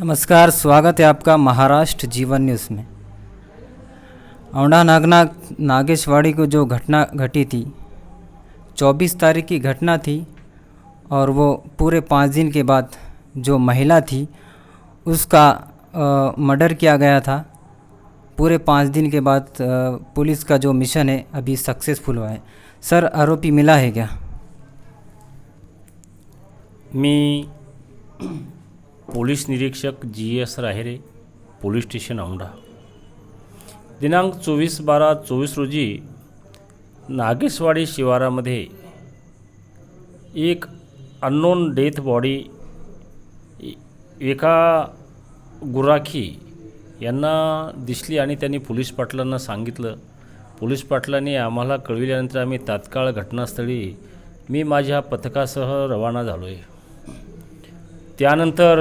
नमस्कार, स्वागत है आपका महाराष्ट्र जीवन न्यूज़ में। औंढा नागना नागेशवाड़ी को जो घटना घटी थी 24 तारीख की घटना थी और वो पूरे पाँच दिन के बाद जो महिला थी, उसका मर्डर किया गया था। पूरे पाँच दिन के बाद पुलिस का जो मिशन है, अभी सक्सेसफुल हुआ है। सर, आरोपी मिला है क्या? मी पोलीस निरीक्षक G S Rahere police station Aundha. दिनांक चोवीस बारा चोवीस रोजी नागेशवाडी शिवारामध्ये एक अननोन डेथ बॉडी एका गुराखी यांना दिसली आणि त्यांनी पोलीस पाटलांना सांगितलं. पोलीस पाटलांनी आम्हाला कळविल्यानंतर आम्ही तात्काळ घटनास्थळी मी माझ्या पथकासह रवाना झालो आहे त्यानंतर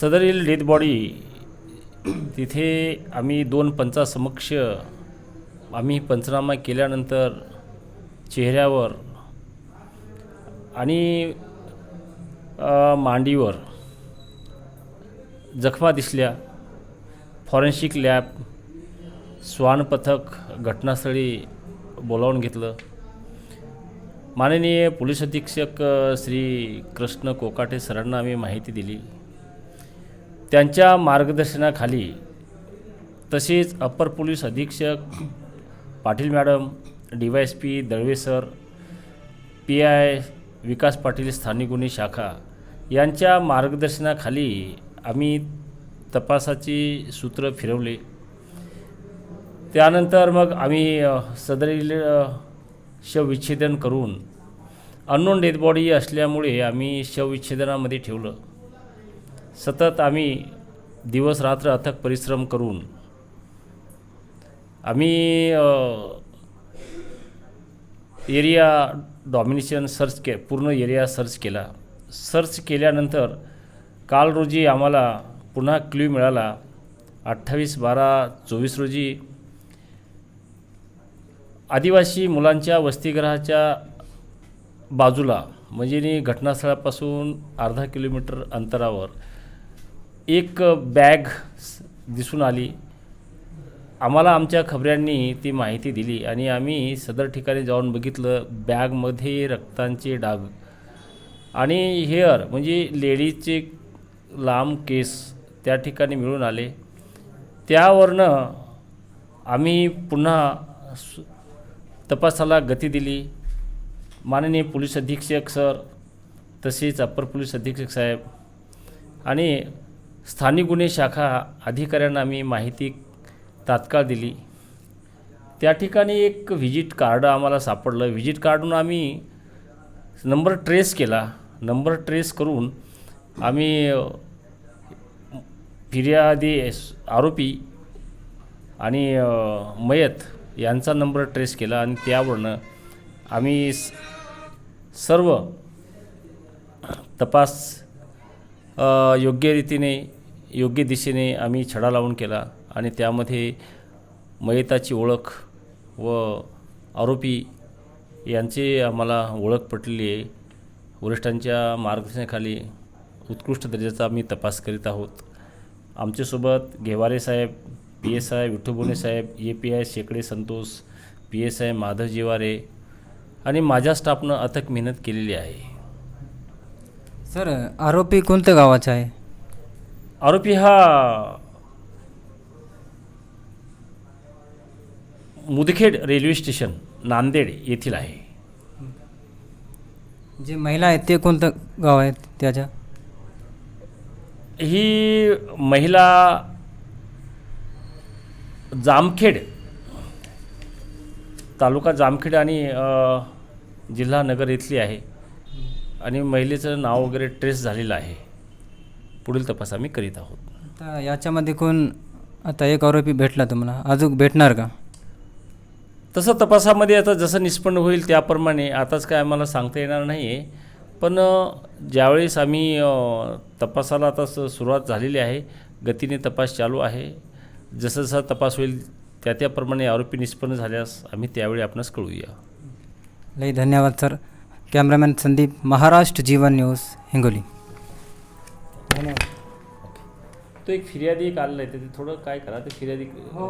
सदरील डेथ बॉडी तिथे आम्ही दोन पंचासमक्ष आम्ही पंचनामा केल्यानंतर चेहऱ्यावर आणि मांडीवर जखमा दिसल्या. फॉरेन्सिक लॅब स्वानपथक घटनास्थळी बोलावून घेतलं. माननीय पोलीस अधीक्षक श्री कृष्ण कोकाटे सरांना आम्ही माहिती दिली. त्यांच्या मार्गदर्शनाखाली तसेच अप्पर पोलीस अधीक्षक Patil madam D Y S P Dalve sir P I Vikas Patil स्थानिक गुन्हे शाखा यांच्या मार्गदर्शनाखाली आम्ही तपासाची सूत्र फिरवले. त्यानंतर मग आम्ही सदर सदरील शवविच्छेदन करून अननोन डेथ बॉडी असल्यामुळे आम्ही शवविच्छेदनामध्ये ठेवलं. सतत आम्ही दिवस रात्र अथक परिश्रम करून आम्ही एरिया डॉमिनेशन सर्च के पूर्ण एरिया सर्च केला. सर्च केल्यानंतर काल रोजी आम्हाला पुन्हा क्ल्यू मिळाला. अठ्ठावीस बारा चोवीस रोजी आदिवासी मुलांच्या वसतिगृहाच्या बाजूला म्हणजे घटनास्थळापासून अर्धा किलोमीटर अंतरावर एक बॅग स- दिसून आली. आम्हाला आमच्या खबऱ्यांनी ती माहिती दिली आणि आम्ही सदर ठिकाणी जाऊन बघितलं बॅगमध्ये रक्तांचे डाग. आणि हेअर म्हणजे लेडीजचे लांब केस त्या ठिकाणी मिळून आले. त्यावरनं आम्ही पुन्हा सु- तपासाला गती दिली. माननीय पोलीस अधीक्षक सर तसेच अप्पर पोलीस अधीक्षक साहेब आणि स्थानिक गुन्हे शाखा अधिकाऱ्यांना आम्ही माहिती तात्काळ दिली. त्या ठिकाणी एक व्हिजिट कार्ड आम्हाला सापडलं. व्हिजिट कार्डून आम्ही नंबर ट्रेस केला. नंबर ट्रेस करून आम्ही फिर्यादी आरोपी आणि मयत यांचा नंबर ट्रेस केला आणि त्यावरनं आम्ही स- सर्व तपास योग्य रीतीने योग्य दिशेने आम्ही छडा लावून केला आणि त्यामध्ये मयताची ओळख व आरोपी यांची आम्हाला ओळख पटलेली आहे. वरिष्ठांच्या मार्गदर्शनाखाली उत्कृष्ट दर्जाचा आम्ही तपास करीत आहोत. आमच्यासोबत घेवारे साहेब पी एस आय विठ्ठोबोने साहेब A P I Shekade Santosh P S I Madhav Jiware आणि माझ्या स्टाफनं अथक मेहनत केलेली आहे. सर आरोपी कोणत्या गावाचा आहे? आरोपी हा मुदखेड रेल्वे स्टेशन नांदेड येथील आहे. जे महिला आहेत ते कोणतं गाव आहे त्याच्या? ही महिला जामखेड तालुका जामखेड आणि जिल्हा नगर इथली आहे. आणि महिलेचं नाव वगैरे ट्रेस झालेलं आहे. पुढील तपास आम्ही करीत आहोत. आता याच्यामध्ये कोण आता एक आरोपी भेटला तुम्हाला. अजून भेटणार का? तसं तपासामध्ये आता जसं निष्पन्न होईल त्याप्रमाणे आताच काय आम्हाला सांगता येणार नाही आहे पण अ, ज्यावेळेस आम्ही अ, तपासाला आता स- सुरुवात झालेली आहे गतीने तपास चालू आहे. जसं जसा तपास होईल त्या त्याप्रमाणे आरोपी निष्पन्न झाल्यास आम्ही त्यावेळी आपणास कळूया लई धन्यवाद sir. Cameraman Sandeep Maharashtra Jeevan news Hingoli. धन्यवाद. तो एक फिर्यादी एक आलेलं आहे ते थोडं काय करा ते फिर्यादी हो,